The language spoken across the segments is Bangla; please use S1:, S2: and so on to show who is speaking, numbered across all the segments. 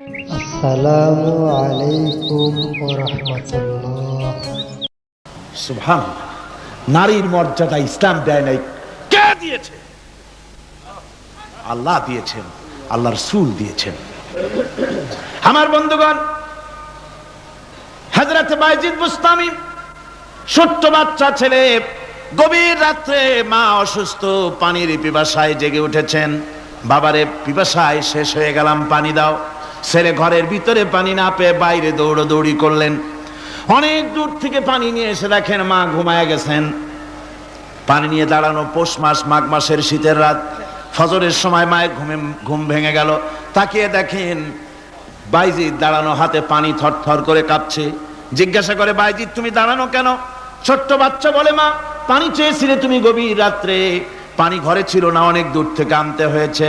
S1: আসসালামু আলাইকুম
S2: সুভান নারীর মর্যাদা ইসলাম দেয় নাই। কে দিয়েছে? আল্লাহ দিয়েছেন, আল্লাহ রসুল দিয়েছেন। আমার বন্ধুগণ হাজরত বাইজিদ বুস্তামি, ছোট্ট বাচ্চা ছেলে, গভীর রাত্রে মা অসুস্থ, পানির পিপাসায় জেগে উঠেছেন। বাবারে, পিপাসায় শেষ হয়ে গেলাম, পানি দাও। ছেলে ঘরের ভিতরে পানি না পেয়ে বাইরে দৌড়দৌড়ি করলেন। অনেক দূর থেকে পানি নিয়ে এসে দেখেন মা ঘুমায় গেছেন। পানি নিয়ে দাঁড়ানো পৌষ মাস, মাঘ মাসের শীতের রাত। ফজরের সময় মায়ের ঘুমে ঘুম ভেঙে গেল। তাকিয়ে দেখেন বাইজিৎ দাঁড়ানো হাতে পানি থরথর করে কাঁপছে। জিজ্ঞাসা করে বাইজিৎ তুমি দাঁড়ানো কেন? ছোট্ট বাচ্চা, বলে মা, পানি চেয়েছিলে তুমি গভীর রাত্রে। পানি ঘরে ছিল না, অনেক দূর থেকে আনতে হয়েছে।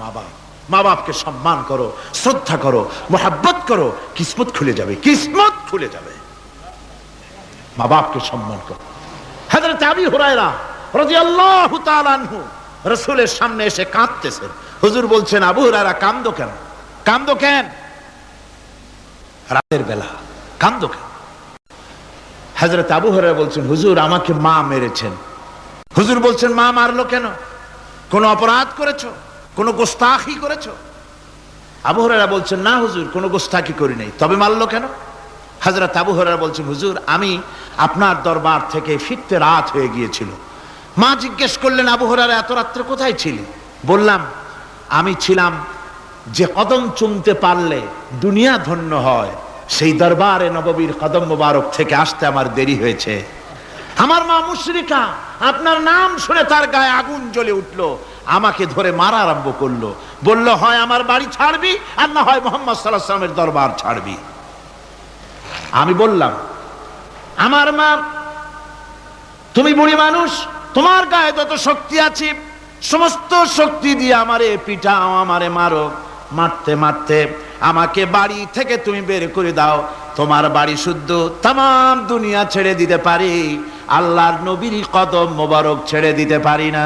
S2: মা বাপ মা বাপকে সম্মান করো, শ্রদ্ধা করো, মোহাব্বত করো, কিসমত খুলে যাবে, কিসমত খুলে যাবে। মা বাপকে সম্মান করো। হাজরত আবি হুরায়রা রাদিয়াল্লাহু তাআলা আনহু রাসূলের সামনে এসে কাঁদতেছেন হুজুর বলছেন, আবু হুরায়রা কেন? কেন? রাতের বেলা কেন? হাজরত আবু হরারা বলছেন, হুজুর, আমাকে মা মেরেছেন। হুজুর বলছেন, মা মারলো কেন? কোন অপরাধ করেছ? কোন গোস্তাখি করেছ? আবু হরারা বলছেন, না হুজুর, কোনো গোস্তাখি করি নাই। তবে মারলো কেন? হাজরত আবু হরারা বলছেন, হুজুর, আমি আপনার দরবার থেকে ফিরতে রাত হয়ে গিয়েছিল। মা জিজ্ঞেস করলেন, আবু হরারা এত রাত্রে কোথায় ছিলি? বললাম, আমি ছিলাম যে কদম চুমতে পারলে দুনিয়া ধন্য হয়। সেই দরবারে নববীর কদম মোবারক থেকে আসতে আমার দেরি হয়েছে। আমার মা মুশরিকা, আপনার নাম শুনে তার গায়ে আগুন জ্বলে উঠল। আমাকে ধরে মারা আরম্ভ করল। বলল, হয় আমার বাড়ি ছাড়বি আর না হয় মোহাম্মদ সাল্লাহ সাল্লামের দরবার ছাড়বি। আমি বললাম, আমার মা, তুমি বুড়ি মানুষ, তোমার গায়ে যত শক্তি আছে, সমস্ত শক্তি দিয়ে আমারে পিটাও, আমারে মারো। মারতে মারতে আমাকে বাড়ি থেকে তুমি বের করে দাও। তোমার বাড়ি শুদ্ধ তাম দুনিয়া ছেড়ে দিতে পারি। আল্লাহর নবীর কদম মোবারক ছেড়ে দিতে পারি না।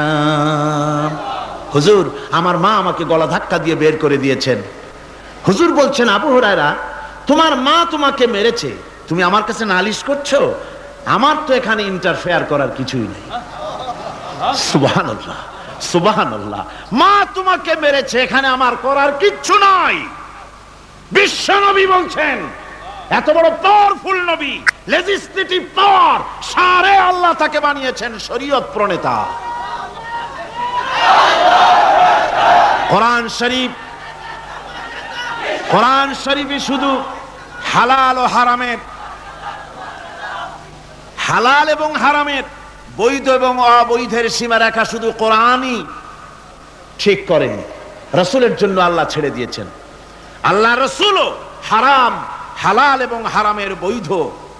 S2: হুজুর, আমার মা আমাকে গলা ধাক্কা দিয়ে বের করে দিয়েছেন। হুজুর বলছেন, আবু হরায়রা, তোমার মা তোমাকে মেরেছে। তুমি আমার কাছে নালিশ করছ? আমার তো এখানে ইন্টারফেয়ার করার কিছুই নেই। সুবাহান আল্লাহ আল্লাহ মা তোমাকে মেরেছে, এখানে আমার করার কিচ্ছু নাই। বিশ্ব নবী বলছেন এত বড় পাওয়ারফুল নবী লেজিসলেটিভ পাওয়ার সারে আল্লাহ তাকে বানিয়েছেন শরীয়ত প্রণেতা। কোরআন শরীফ, কোরআন শরীফে শুধু হালাল ও হারামের। হালাল এবং হারামের, বৈধ এবং অবৈধের সীমা রেখা শুধু কোরআনই ঠিক করেনি। রসুলের জন্য আল্লাহ ছেড়ে দিয়েছেন। আল্লাহ রসুলও হারাম হালাল এবং হারামের বৈধ,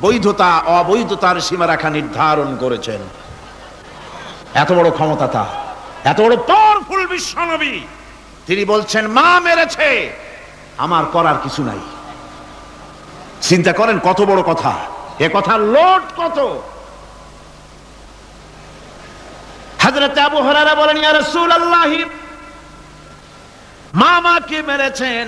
S2: বৈধতা, অবৈধতার সীমারেখা নির্ধারণ করেছেন। এত বড় ক্ষমতা তা এত বড় পাওয়ারফুল বিশ্বনবী। তিনি বলছেন, মা মেরেছে, আমার করার কিছু নাই। চিন্তা করেন কত বড় কথা, এ কথা লোট কত। হাজরত আবু হরারা বলেন, ইয়া রাসূলুল্লাহ মা মাকে মেরেছেন?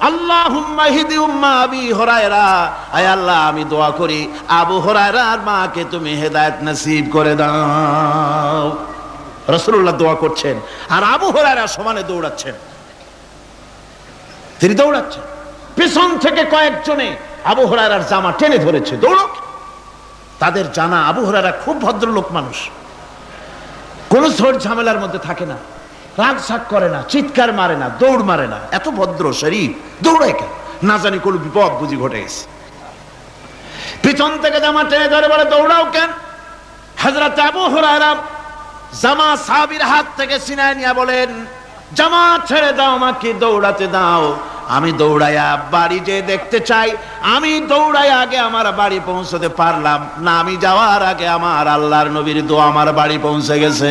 S2: আল্লাহ হিদি উম্মা আবি হরায়রা। আয় আল্লাহ, আমি দোয়া করি, আবু হরায়রার মাকে তুমি হেদায়েত নসিব করে দাও। রসুল্লাহ দোয়া করছেন, আর আবু হরায়রা সমানে দৌড়াচ্ছেন। তিনি দৌড়াচ্ছেন। পেছন থেকে কয়েকজনে আবু হরায়রার জামা টেনে ধরেছে দৌড় তাদের জানা আবু হরায়রা খুব ভদ্রলোক মানুষ। কোন ঝড় ঝামেলার মধ্যে থাকে না। রাগ শাক করে না, চিৎকার মারে না, দৌড় মারে না। এত ভদ্র শরীর, দৌড়ায় কেন? না জানি কোন বিপদ বুঝি ঘটে গেছে। পিছন থেকে জামা টেনে ধরে বলে, দৌড়াও কেন? হাজরত আবু হুরায়রা জামা সাবির হাত থেকে সিনায় নিয়ে বলেন, জামা ছেড়ে দাও আমাকে, দৌড়াতে দাও। আমি দৌড়াইয়া বাড়ি যে দেখতে চাই। আমি দৌড়াই আগে আমার বাড়ি পৌঁছতে পারলাম না। আমি যাওয়ার আগে আমার আল্লাহর নবীর দোয়া আমার বাড়ি পৌঁছে গেছে।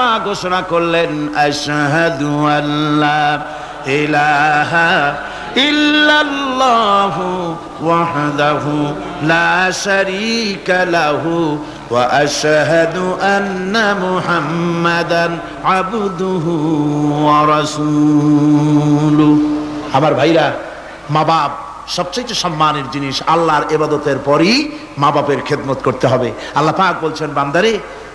S2: মা ঘোষণা করলেন আল্লাহ ইলাহা লাহু মুহাম্মাদান আমার ভাইরা, মা বাপ সবচেয়ে সম্মানের জিনিস আল্লাহর এবাদতের পরই মা বাপের খেদমত করতে হবে। আল্লাহ পাক বলছেন, বান্দারে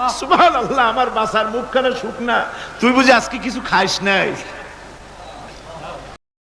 S2: আল্লাহ সুবহান আল্লাহ আমার বাসার মুখখানা শুকনা। তুই বুঝি আজকে কিছু খাইস নাই?